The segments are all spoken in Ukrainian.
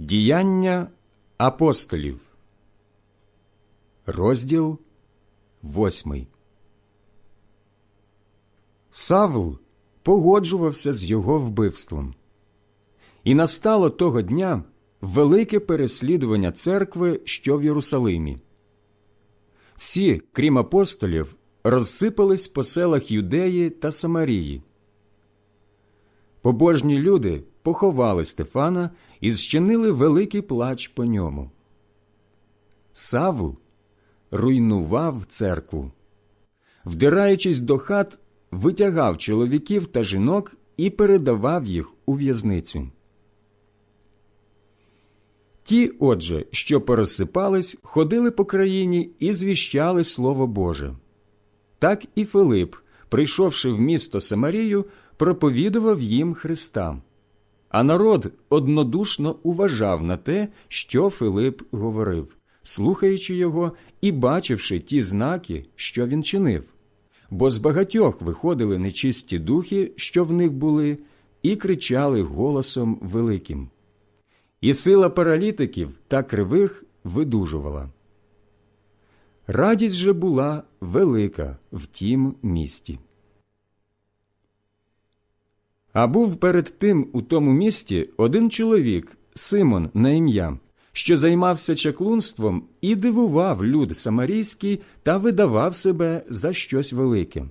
Діяння апостолів, розділ восьмий. Савл погоджувався з його вбивством. І настало того дня велике переслідування церкви, що в Єрусалимі. Всі, крім апостолів, розсипались по селах Юдеї та Самарії. Побожні люди поховали Стефана і зчинили великий плач по ньому. Савл руйнував церкву. Вдираючись до хат, витягав чоловіків та жінок і передавав їх у в'язницю. Ті, отже, що порозсипались, ходили по країні і звіщали Слово Боже. Так і Филип, прийшовши в місто Самарію, проповідував їм Христа. А народ однодушно уважав на те, що Филип говорив, слухаючи його і бачивши ті знаки, що він чинив. Бо з багатьох виходили нечисті духи, що в них були, і кричали голосом великим. І сила паралітиків та кривих видужувала. Радість же була велика в тім місті. А був перед тим у тому місті один чоловік, Симон на ім'я, що займався чаклунством і дивував люд самарійський та видавав себе за щось велике.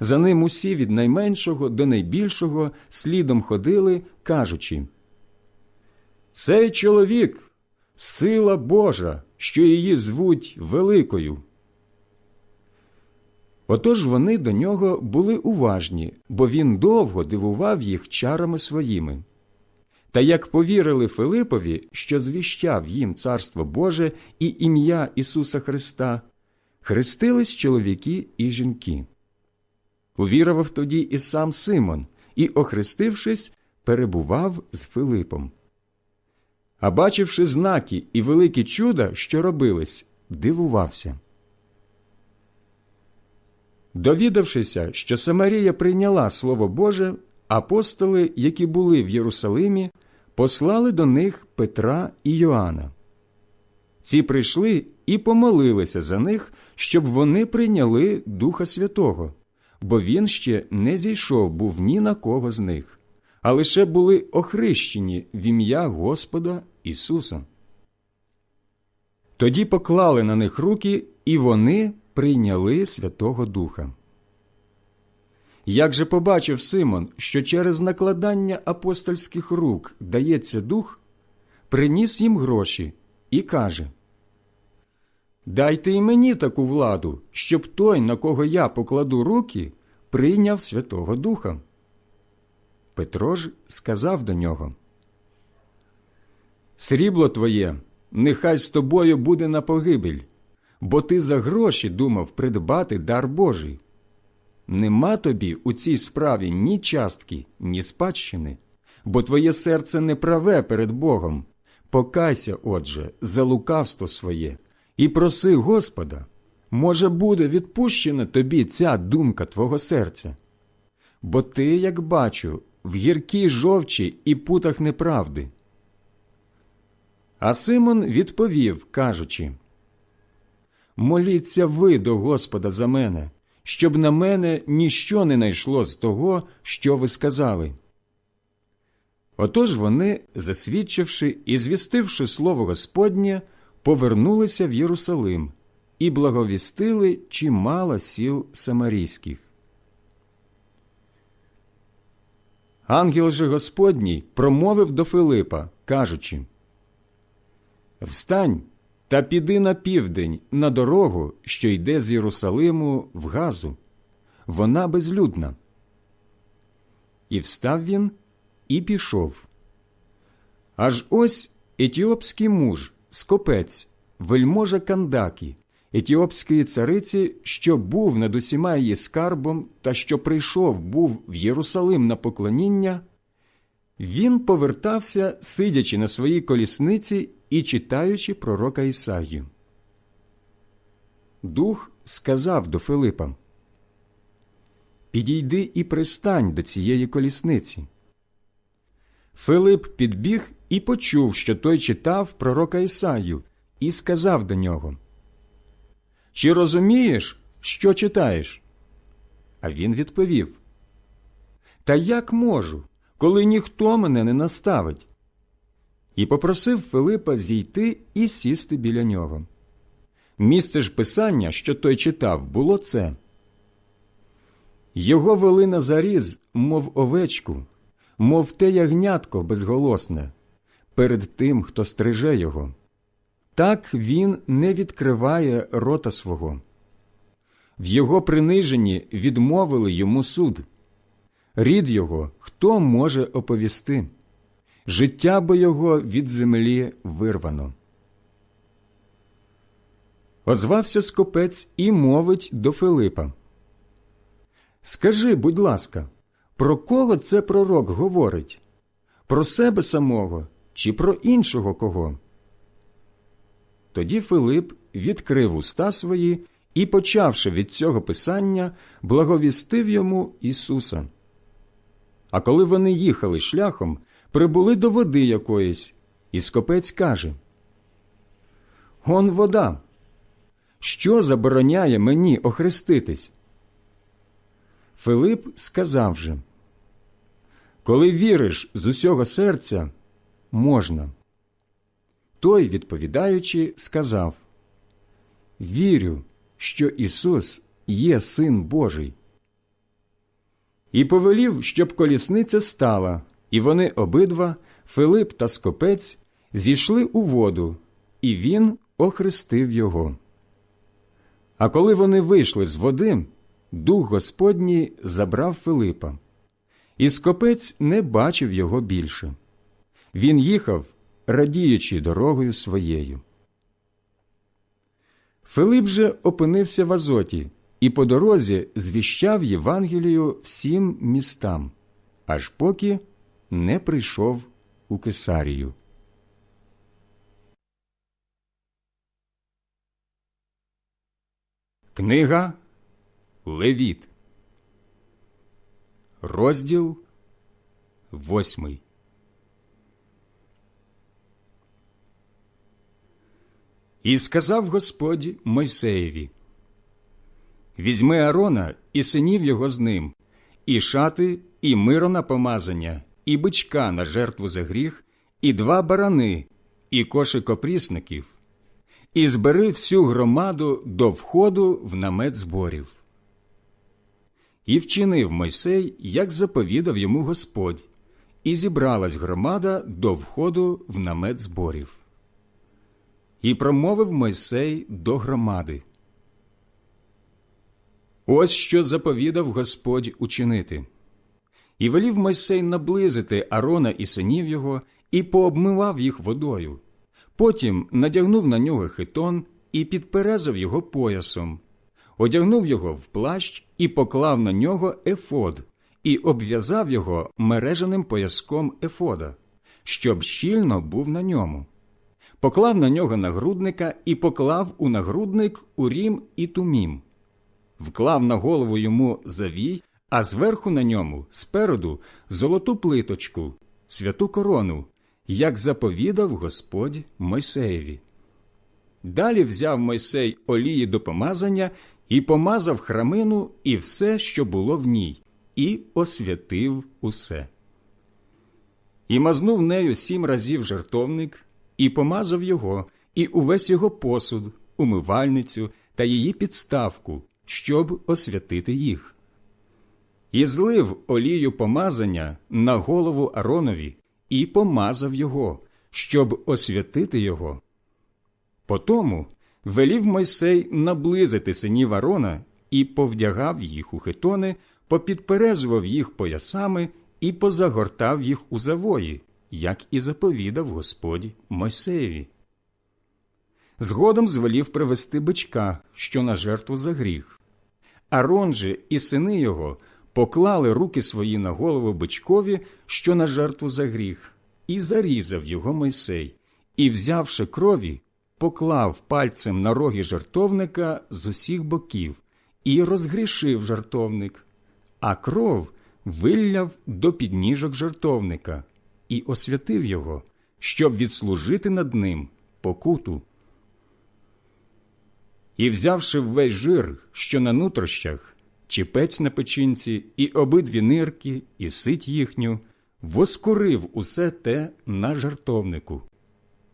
За ним усі від найменшого до найбільшого слідом ходили, кажучи Цей чоловік сила Божа, що її звуть Великою. Отож вони до нього були уважні, бо він довго дивував їх чарами своїми. Та як повірили Филипові, що звіщав їм Царство Боже і ім'я Ісуса Христа, хрестились чоловіки і жінки. Увірував тоді і сам Симон, і, охрестившись, перебував з Филипом. А бачивши знаки і великі чуда, що робились, дивувався. Довідавшися, що Самарія прийняла Слово Боже, апостоли, які були в Єрусалимі, послали до них Петра і Йоанна. Ці прийшли і помолилися за них, щоб вони прийняли Духа Святого, бо він ще не зійшов був ні на кого з них, а лише були охрещені в ім'я Господа Ісуса. Тоді поклали на них руки, і вони прийняли Святого Духа. Як же побачив Симон, що через накладання апостольських рук дається дух, приніс їм гроші і каже Дайте і мені таку владу, щоб той, на кого я покладу руки, прийняв Святого Духа. Петро ж сказав до нього Срібло твоє, нехай з тобою буде на погибель, бо ти за гроші думав придбати дар Божий. Нема тобі у цій справі ні частки, ні спадщини, бо твоє серце не праве перед Богом. Покайся, отже, за лукавство своє, і проси Господа, може, буде відпущена тобі ця думка твого серця. Бо ти, як бачу, в гіркій жовчі і путах неправди. А Симон відповів, кажучи Моліться ви до Господа за мене, щоб на мене ніщо не найшло з того, що ви сказали. Отож вони, засвідчивши і звістивши слово Господнє, повернулися в Єрусалим і благовістили чимало сіл самарійських. Ангел же Господній промовив до Филипа, кажучи Встань та піди на південь на дорогу, що йде з Єрусалиму в Газу. Вона безлюдна. І встав він і пішов. Аж ось етіопський муж, скопець, вельможа Кандакі, етіопської цариці, що був над усіма її скарбом та що прийшов був в Єрусалим на поклоніння, він повертався, сидячи на своїй колісниці і читаючи пророка Ісаю. Дух сказав до Филипа Підійди і пристань до цієї колісниці. Филип підбіг і почув, що той читав пророка Ісаю, і сказав до нього Чи розумієш, що читаєш? А він відповів Та як можу, коли ніхто мене не наставить? І попросив Филипа зійти і сісти біля нього. Місце ж писання, що той читав, було це. Його вели на заріз, мов овечку, мов те ягнятко безголосне, перед тим, хто стриже його. Так він не відкриває рота свого. В його приниженні відмовили йому суд. Рід його хто може оповісти? Життя бо його від землі вирвано. Озвався скопець і мовить до Филипа. Скажи, будь ласка, про кого це пророк говорить? Про себе самого чи про іншого кого? Тоді Филип відкрив уста свої і, почавши від цього писання, благовістив йому Ісуса. А коли вони їхали шляхом, прибули до води якоїсь, і скопець каже Он вода. Що забороняє мені охреститись? Филип сказав же Коли віриш з усього серця, можна. Той, відповідаючи, сказав Вірю, що Ісус є Син Божий. І повелів, щоб колісниця стала, і вони обидва, Филип та Скопець, зійшли у воду, і він охрестив його. А коли вони вийшли з води, дух Господній забрав Филипа, і Скопець не бачив його більше. Він їхав, радіючи дорогою своєю. Филип же опинився в Азоті і по дорозі звіщав Євангелію всім містам, аж поки не прийшов у Кесарію. Книга Левіт, розділ восьмий. І сказав Господь Мойсеєві Візьми Арона і синів його з ним, і шати, і миро на помазання, і бичка на жертву за гріх, і два барани, і кошик опрісників, і збери всю громаду до входу в намет зборів. І вчинив Мойсей, як заповідав йому Господь, і зібралась громада до входу в намет зборів. І промовив Мойсей до громади. Ось що заповідав Господь учинити. І велів Мойсей наблизити Арона і синів його, і пообмивав їх водою. Потім надягнув на нього хитон і підперезав його поясом, одягнув його в плащ і поклав на нього ефод, і обв'язав його мереженим пояском ефода, щоб щільно був на ньому. Поклав на нього нагрудника і поклав у нагрудник урім і тумім, вклав на голову йому завій, а зверху на ньому, спереду, золоту плиточку, святу корону, як заповідав Господь Мойсеєві. Далі взяв Мойсей олії до помазання і помазав храмину і все, що було в ній, і освятив усе. І мазнув нею сім разів жертовник, і помазав його, і увесь його посуд, умивальницю та її підставку, щоб освятити їх. І злив олію помазання на голову Аронові і помазав його, щоб освятити його. Потому велів Мойсей наблизити синів Арона і повдягав їх у хитони, попідперезував їх поясами і позагортав їх у завої, як і заповідав Господь Мойсеєві. Згодом звелів привести бичка, що на жертву за гріх. Арон же і сини його поклали руки свої на голову бичкові, що на жертву за гріх, і зарізав його Мойсей, і, взявши крові, поклав пальцем на роги жертовника з усіх боків і розгрішив жертовник, а кров вилляв до підніжок жертовника, і освятив його, щоб відслужити над ним покуту. І, взявши весь жир, що на нутрощах, чіпець на печінці, і обидві нирки, і сить їхню, воскурив усе те на жартовнику,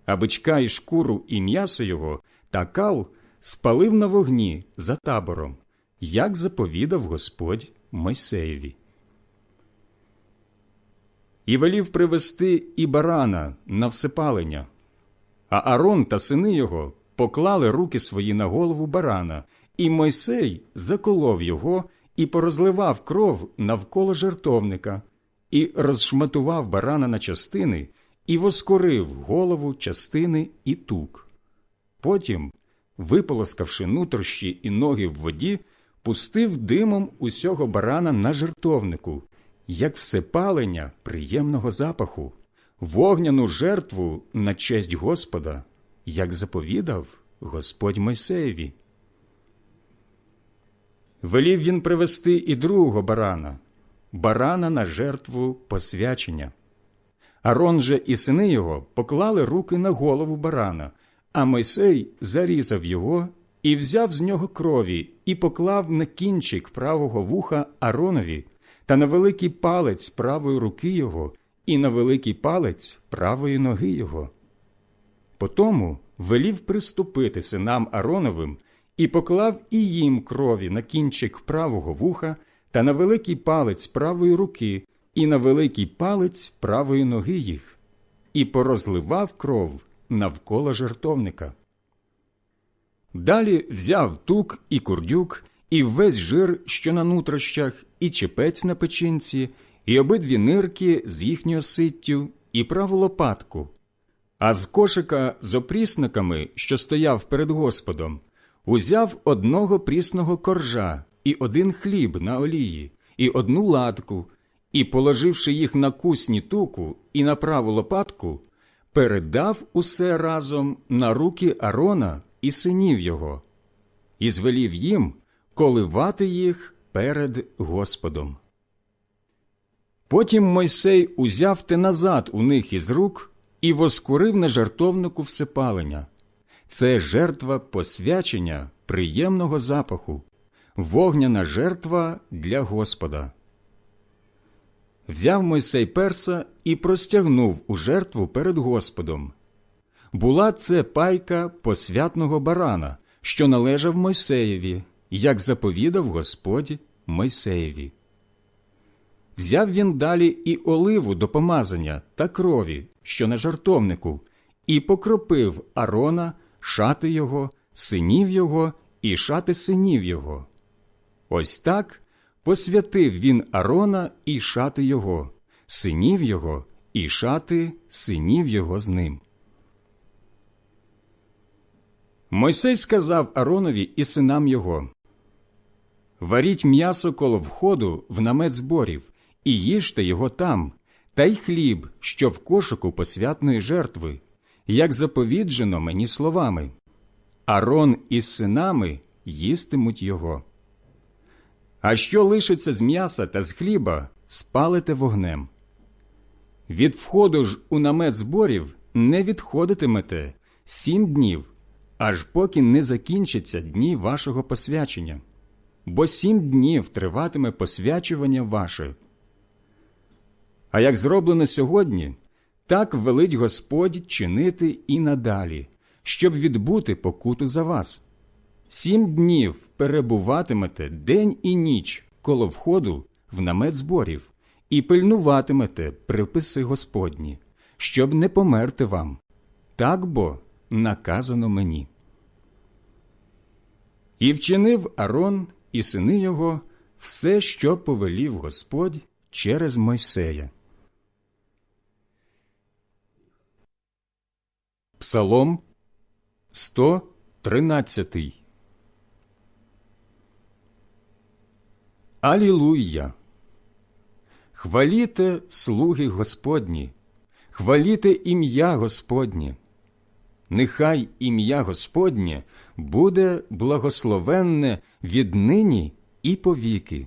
а бичка і шкуру і м'ясо його та кал спалив на вогні за табором, як заповідав Господь Мойсеєві. І велів привести і барана на всепалення, а Арон та сини його поклали руки свої на голову барана, і Мойсей заколов його і порозливав кров навколо жертовника, і розшматував барана на частини, і воскорив голову, частини і тук. Потім, виполоскавши нутрощі і ноги в воді, пустив димом усього барана на жертовнику, як всепалення приємного запаху, вогняну жертву на честь Господа, як заповідав Господь Мойсеєві. Велів він привести і другого барана, барана на жертву посвячення. Арон же і сини його поклали руки на голову барана, а Мойсей зарізав його і взяв з нього крові і поклав на кінчик правого вуха Аронові та на великий палець правої руки його і на великий палець правої ноги його. Потому велів приступити синам Ароновим і поклав і їм крові на кінчик правого вуха та на великий палець правої руки і на великий палець правої ноги їх, і порозливав кров навколо жертовника. Далі взяв тук і курдюк, і весь жир, що на нутрощах, і чепець на печінці, і обидві нирки з їхньою ситтю, і праву лопатку. А з кошика з опрісниками, що стояв перед Господом, узяв одного прісного коржа і один хліб на олії, і одну ладку, і, положивши їх на кусні туку і на праву лопатку, передав усе разом на руки Арона і синів його, і звелів їм коливати їх перед Господом. Потім Мойсей узяв те назад у них із рук і воскурив на жертовнику всепалення. Це жертва посвячення приємного запаху, вогняна жертва для Господа. Взяв Мойсей перса і простягнув у жертву перед Господом. Була це пайка посвятного барана, що належав Мойсеєві, як заповідав Господь Мойсеєві. Взяв він далі і оливу до помазання та крові, що на жартовнику, і покропив Арона, шати його, синів його і шати синів його. Ось так посвятив він Арона і шати його, синів його і шати синів його з ним. Мойсей сказав Аронові і синам його Варіть м'ясо коло входу в намет зборів, і їжте його там, та й хліб, що в кошику посвятної жертви, як заповіджено мені словами. Арон із синами їстимуть його. А що лишиться з м'яса та з хліба, спалите вогнем. Від входу ж у намет зборів не відходитимете сім днів, аж поки не закінчаться дні вашого посвячення, бо сім днів триватиме посвячування ваше. А як зроблено сьогодні, так велить Господь чинити і надалі, щоб відбути покуту за вас. Сім днів перебуватимете день і ніч коло входу в намет зборів, і пильнуватимете приписи Господні, щоб не померти вам. Так бо наказано мені. І вчинив Арон і сини його все, що повелів Господь через Мойсея. Псалом 113 Алілуя! Хваліте слуги Господні, хваліте ім'я Господнє. Нехай ім'я Господнє буде благословенне віднині і повіки.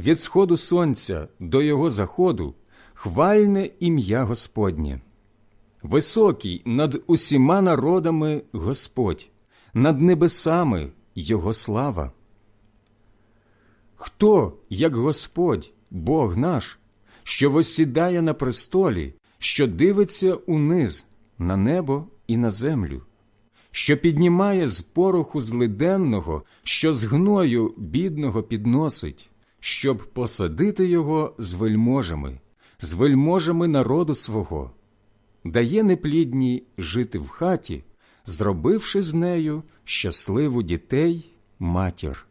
Від сходу сонця до його заходу хвальне ім'я Господнє. Високий над усіма народами Господь, над небесами Його слава. Хто, як Господь, Бог наш, що восідає на престолі, що дивиться униз на небо і на землю, що піднімає з пороху злиденного, що з гною бідного підносить, щоб посадити його з вельможами, з вельможами народу свого, дає неплідній жити в хаті, зробивши з нею щасливу дітей матір.